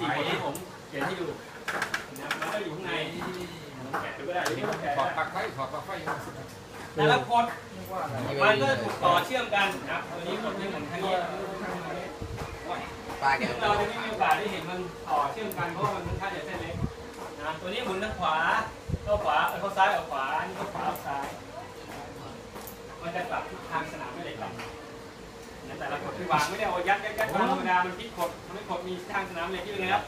สี่บทที่ผมเขียนให้ดูนะครับมันก็อยู่ข้างในแกะดูก็ได้ที่ผมแกะถอดได้ปลั๊กไฟถอดปลั๊กไฟแต่ละคนมันก็ถูกต่อเชื่อมกันนะครับตัวนี้กดไม่เหมือนทางนี้ปลาแกซึ่งเราจะไม่มีโอกาสได้เห็นมันต่อเชื่อมกันเพราะว่ามันค่อนข้างจะเส้นเล็กนะตัวนี้หมุนทางขวาเข้าขวาเออเข้าซ้ายออกขวาอันนี้เข้าขวาออกซ้าย มันจะกลับทิศทางสนามไม่เหล็กกันนะ แต่ละกดที่วางไม่ได้เอายัดยัดยัดวางธรรมดามันพิกดมันไม่กดมีทางสนามเลยที่เป็นไงครับ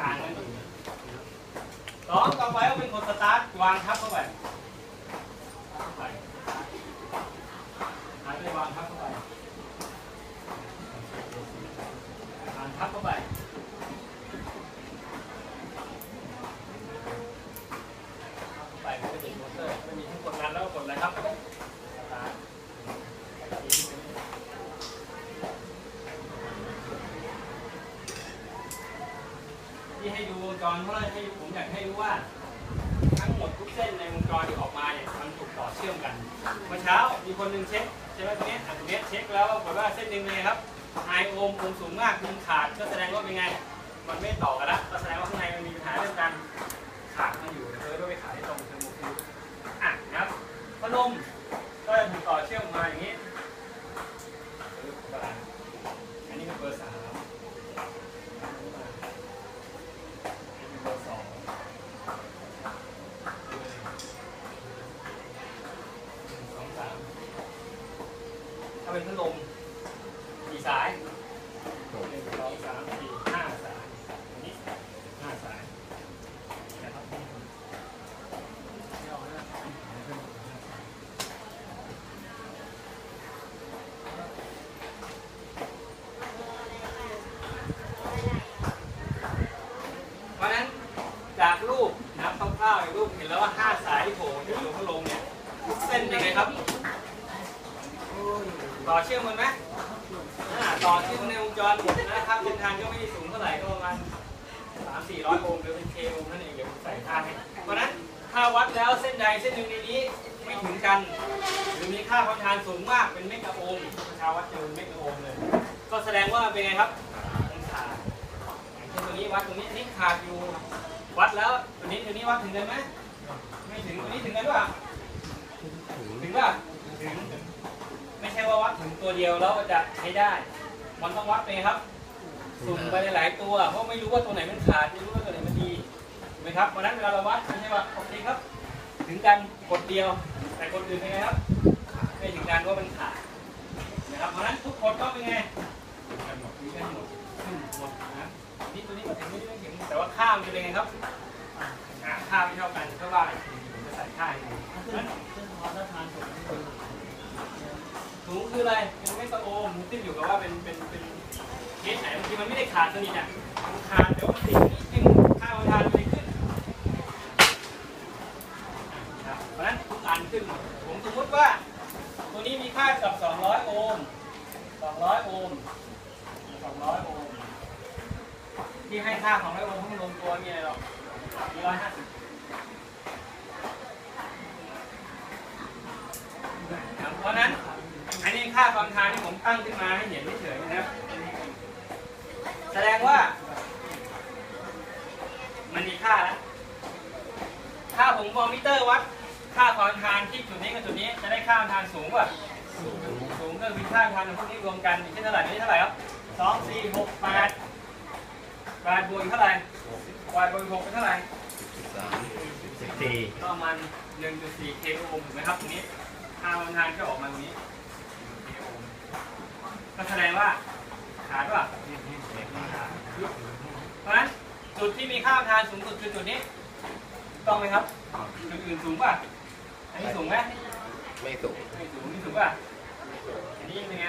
ต่างกันสองต่อไปก็เป็นกดสตาร์ทวางทับเข้าไปเข้าไปหายไปวางทับ งจรเพราะให้ผมอยากให้รู้ว่า ทั้งหมดทุกเส้นในวงจรที่ออกมาเนี่ยมันถูกต่อเชื่อมกันเมื่อเช้ามีคนหนึ่งเช็คใช่ไหมตรงนี้อะตรงนี้เช็คแล้วปรากฏว่าเส้นหนึ่งเป็นไงครับไอโอมโอมสูงมากดึงขาดก็แสดงว่าเป็นไง มันไม่ต่อกันละก็แสดงว่าข้างในมันมีปัญหาเรื่องการขาดมันอยู่เดี๋ยวเพิ่มไปขายให้ตรงเทอร์โมฟิวอะนะครับพัดลมก็ถูกต่อเชื่อมมาอย่างนี้อันนี้เป็นเบอร์สามอันนี้เป็นเบอร์สอง สองสามถ้า เป็นพัดลมกี่สายหนึ่งสองสามสี่ห้าสายอันนี้ห้าสายนะครับเพราะฉะนั้นจากรูปนะครับคร่าวๆในรูปเห็นแล้วว่าห้าสายที่โผล่ที่อยู่พัดลมเนี่ยเส้นเป็นไงครับ ต่อเชื่อมกันไหมต่อเชื่อมในวงจรนะครับเส้นทางก็ไม่ได้สูงเท่าไหร่ก็ประมาณสามสี่ร้อยโอห์มหรือเป็นเคโอห์มนั่นเองเดี๋ยวผมใส่ค่าให้เพราะนั้นถ้าวัดแล้วเส้นใดเส้นหนึ่งในนี้ไม่ถึงกัน หรือมีค่าความทานสูงมากเป็นเมกะโอห์มชาววัดจอเป็นเมกะโอห์มเลย ก็แสดงว่าเป็นไงครับมันขาดอย่างเช่นตัวนี้วัดตรงนี้นนี้ขาดอยู่ วัดแล้วตัวนี้ตัวนี้วัดถึงกันไหมไม่ถึงตัวนี้ถึงกันป่ะถึงป่ะถึง ไม่ใช่ว่าวัดถึง ตัวเดียวแล้วจะใช้ได้ มันต้องวัดไปครับสุ่มไปหลายตัว เพราะไม่รู้ว่าตัวไหนมันขาดไม่รู้ว่าตัวไหนมันดีถูกไหมครับเพราะนั้นเวลาเราวัดไม่ใช่ว่าโอเคครับ ถึงกันกดเดียว แต่กดอื่นเป็นไงครับไม่ถึงกันว่ามันขาดนะครับเพราะนั้นทุกคนต้องเป็นไงกันหมดถึงกันหมดหมดนะนี่ตัวนี้มาถึงนี่ไม่ถึงแต่ว่าข้ามจะเป็นไงครับข้ามไม่เท่ากันเท่าว่าผมจะใส่ค่าให้ดูเพราะฉะ นั้นสูงคืออะไรเป็นเมกะโอห์มขึ้นอยู่กับว่าเป็นเป็นเป็นเคสไหนบางทีมันไม่ได้ขาดสนิทอะมันขาดเดี๋ยวมันติดนิดนึงค่าประทานมันเลยขึ้นนะครับเพราะฉะนั้นทุกอันขึ้นหมดผมสมมติว่า ตัวนี้มีค่ากับ 200 โอห์ม200 โอห์ม200 โอห์มที่ให้ค่าของร้อยโอห์มให้มันลงตัวมีอะไรหรอกมี150ครับเพราะฉะนั้น อันนี้ ค่าความทานที่ผมตั้งขึ้นมาให้เห็นเฉยๆนะครับ แสดงว่า มันมีค่าแล้วถ้าผมมองมิเตอร์วัดค่าความทานที่จุดนี้กับจุดนี้จะได้ค่าความทานสูงกว่าสูงสูงก็คือค่าความทานของพวกนี้รวมกันอยู่ที่เท่าไหร่นี่เท่าไหร่ครับสองสี่หกแปดแปดบวกอีกเท่าไหร่แปดบวกอีกหกเป็นเท่าไหร่สิบสี่ก็ประมาณ1.4 k โอห์มถูกไหมครับตรงนี้ค่าความทานก็ออกมาตรงนี้ k โอห์ม ก็แสดงว่าขาดป่ะเพราะฉะนั้นจุดที่มีค่าความทานสูงสุดคือจุดนี้ถูกต้องไหมครับ จุดอื่นสูงป่ะ อันนี้สูงไหมไม่สูง ไม่สูงนี่สูงป่ะ อันนี้เป็นไง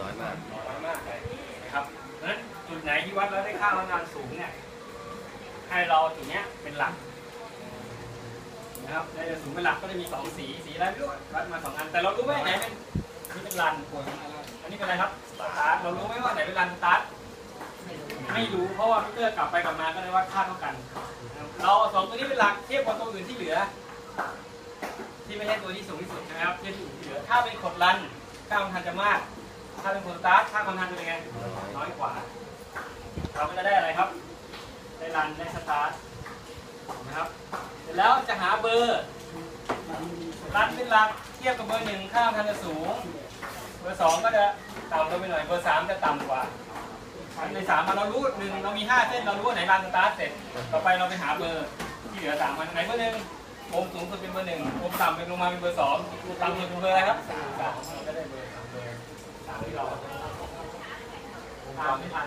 น้อยมาก น้อยมากเลยนะครับเพราะฉะนั้นจุดไหนที่วัดแล้วได้ค่าความทานสูงเนี่ย ให้เราจุดเนี้ยเป็นหลักนะครับในสูงเป็นหลักก็จะมีสองสี สีอะไรไม่รู้วัดมาสองอัน แต่เรารู้ไหมไหนเป็นนี่เป็นรันอั นนี้เป็นอะไรครับสตาร์ทเรารู้ไหมว่าไหนเป็นรันสตาร์ทไม่รู้เพราะว่ามิเตอร์กลับไปกลับมาก็ได้วัดค่าเท่ากัน เราสองตัวนี้เป็นหลักเทียบกับตัวอื่นที่เหลือ ที่ไม่ใช่ตัวที่สูงที่สุดนะครับเทียบกับอื่นที่เหลือ ถ้าเป็นกดรันค่าความทันจะมาก ถ้าเป็นกดสตาร์ทค่าความทันจะเป็นไงน้อยกว่า เราก็จะได้อะไรครับนรันได้สตาร์ทนะครับเสร็จแล้วจะหาเบอร์รันเป็นหลักเทียบกับเบอร์หนึ่งค่าพันจะสูง เบอร์สองก็จะต่ำลงไปหน่อยเบอร์สามจะต่ำกว่าในสามมาเรารู้หนึ่งเรามีห้าเส้นเรารู้ว่าไหนรันสตาร์ทเสร็จต่อไปเราไปหาเบอร์ที่เหลือสามมันไหนเบอร์หนึ่งโอมสูงสุดเป็นเบอร์หนึ่งโอมต่ำเป็นลงมาเป็นเบอร์สองต่ำสุดเป็นเบอร์อะไรครับสามเราก็ได้เบอร์สามเบอร์สามที่เราตามไม่ทัน